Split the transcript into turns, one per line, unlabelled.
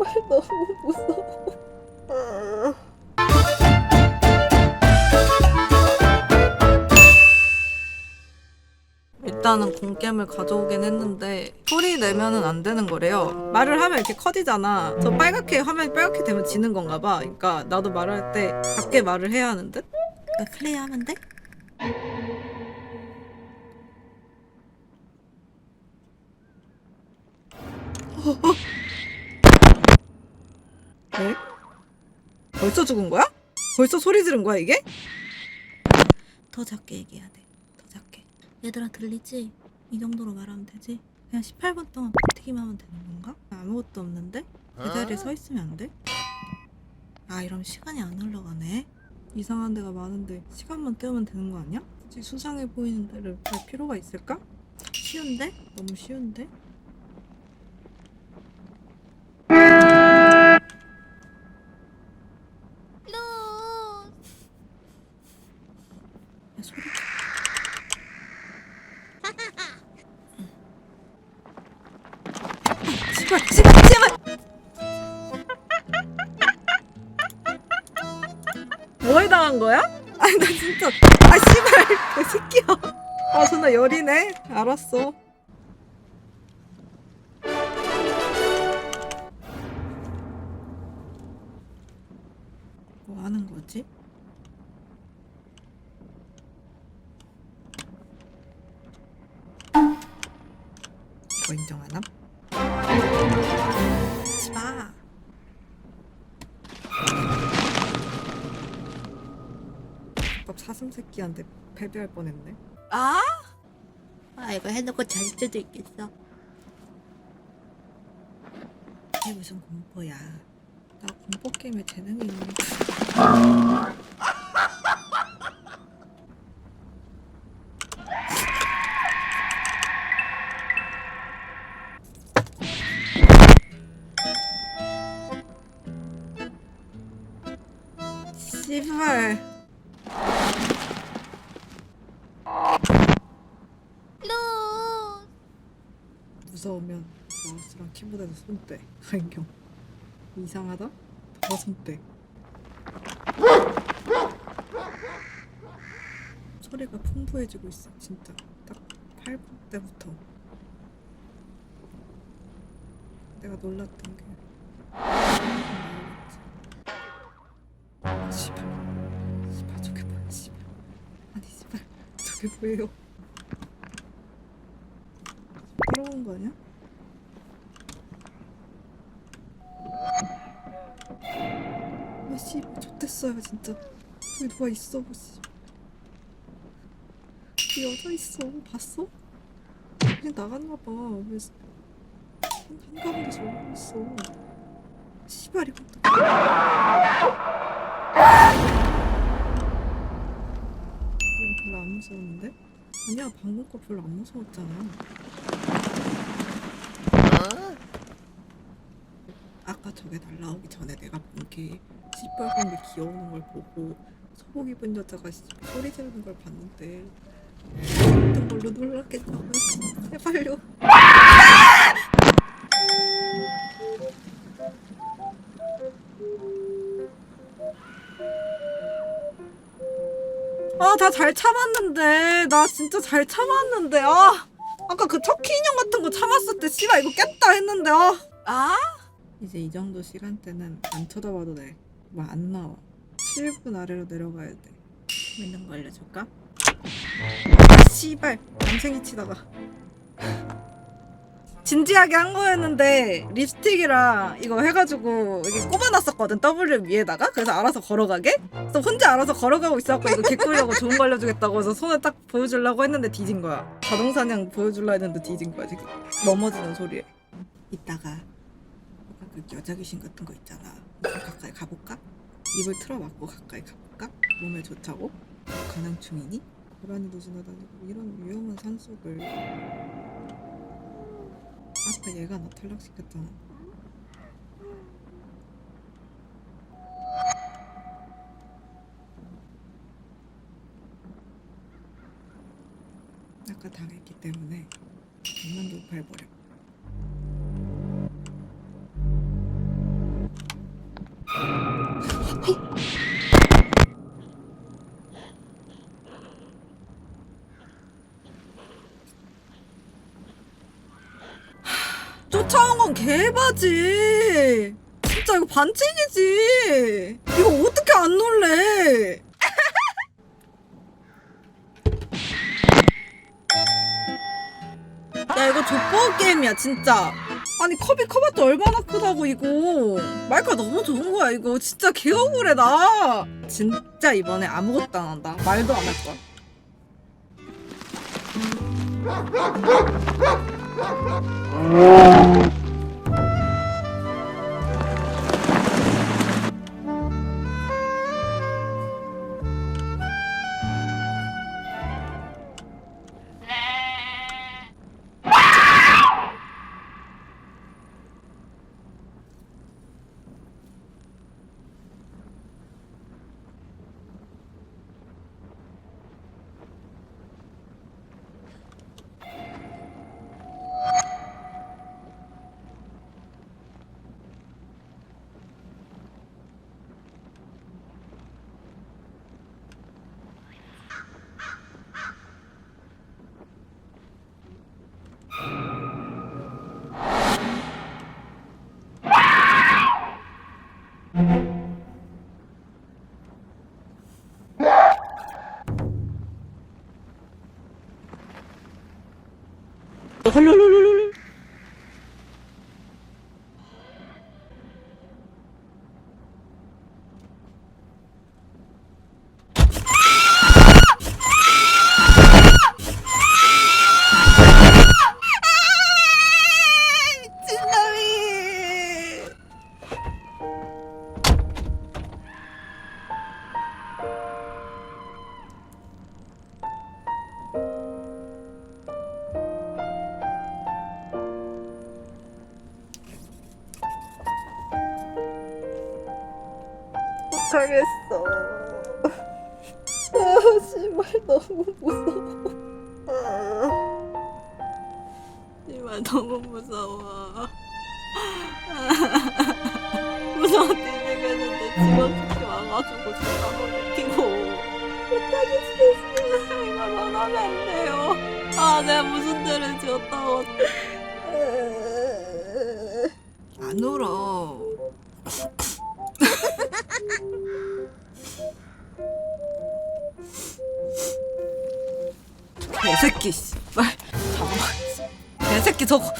아 씨발 너무 무서워 아. 일단은 공겜을 가져오긴 했는데 소리 내면은 안 되는 거래요. 말을 하면 이렇게 커지잖아. 저 빨갛게 화면이 빨갛게 되면 지는 건가 봐. 그러니까 나도 말할 때 작게 말을 해야 하는 듯? 그러니까 클레이 하면 돼? 에? 벌써 죽은 거야? 벌써 소리 지른 거야 이게? 더 작게 얘기해야 돼. 더 작게. 얘들아 들리지? 이 정도로 말하면 되지? 그냥 18분 동안 버티기만 하면 되는 건가? 아무것도 없는데? 이 자리에 서 있으면 안 돼? 아 이러면 시간이 안 흘러가네. 이상한 데가 많은데 시간만 때우면 되는 거 아니야? 굳이 수상해 보이는 데를 갈 필요가 있을까? 쉬운데? 너무 쉬운데? 소리. 제발 제발 제발 뭘 당한 거야? 아니 나 진짜. 아 씨발. 그 새끼야. 아 존나 열이네. 알았어. 뭐 하는 거지? 거 인정하나? 하지마 밥 사슴 새끼한테 패배할 뻔했네
아? 아 이거 해놓고 잘 수도 있겠어.
이게 무슨 공포야 나 공포 게임에 재능이 있는 씨발. 무서우면 마우스랑 키보드에서 손대. 안경. 이상하다? 더 손대. 소리가 풍부해지고 있어 진짜. 딱 8분 때부터. 내가 놀랐던 게 씨발 씨발 저게 뭐야 씨발 아니 씨발 저게 뭐예요? 부러운 거 아니야? 아 씨발 좋댔어요 진짜. 저기 누가 있어 씨. 그 여자 있어. 봤어? 그냥 나갔나 봐. 왜 한- 한가운데서 오고 있어. 씨발 이것도 이거 별로 안 무서웠는데? 아니야 방금 거 별로 안 무서웠잖아 아까 저게 날라오기 전에 내가 본게 시뻘건 게 기어오는 걸 보고 소복 입은 여자가 씨- 소리 지르는 걸 봤는데 어떤 걸로 놀랐겠냐고 씨. 제발요 아 다 잘 참았는데 나 진짜 잘 참았는데 아 아까 그 터키 인형 같은 거 참았을 때 씨발 이거 깼다 했는데 아
아?
이제 이 정도 시간대는 안 쳐다봐도 돼. 뭐안 나와. 7분 아래로 내려가야 돼. 있는 거 알려줄까? 아, 씨발 남생이 치다가 진지하게 한 거였는데 립스틱이랑 이거 해가지고 여기 꼽아놨었거든 W 위에다가 그래서 알아서 걸어가게 그래서 혼자 알아서 걸어가고 있어갖고 이거 개꿀려고 좋은 거 알려주겠다고 해서 손을 딱 보여주려고 했는데 뒤진 거야 자동사냥 보여줄라 했는데 뒤진 거야 지금 넘어지는 소리에 이따가 그 여자 귀신 같은 거 있잖아. 좀 가까이 가볼까? 입을 틀어막고 가까이 가볼까? 몸에 좋다고? 가능충이니? 고라니 도 지나다니고 이런 위험한 산속을 아까 얘가 나 탈락시켰잖아. 아까 당했기 때문에 백만 도팔버려 쫓아온 건 개바지. 진짜 이거 반칙이지. 이거 어떻게 안 놀래? 야 이거 족보 게임이야 진짜. 아니 컵이 커봤자 얼마나 크다고 이거. 마이크가 너무 좋은 거야 이거. 진짜 개억울해 나. 진짜 이번에 아무것도 안 한다. 말도 안 할 거야. 미 못하겠어. 아, 씨발 너무 무서워. 씨발 너무 무서워. 무서워 뛰겠는데 집어넣기 와가지고 진짜 놀래키고 못하겠어. 이거 전하면 안 돼요. 아, 내가 무슨 죄를 지었다고. 안 울어. 개새끼 씨발. 잡아 개새끼 저거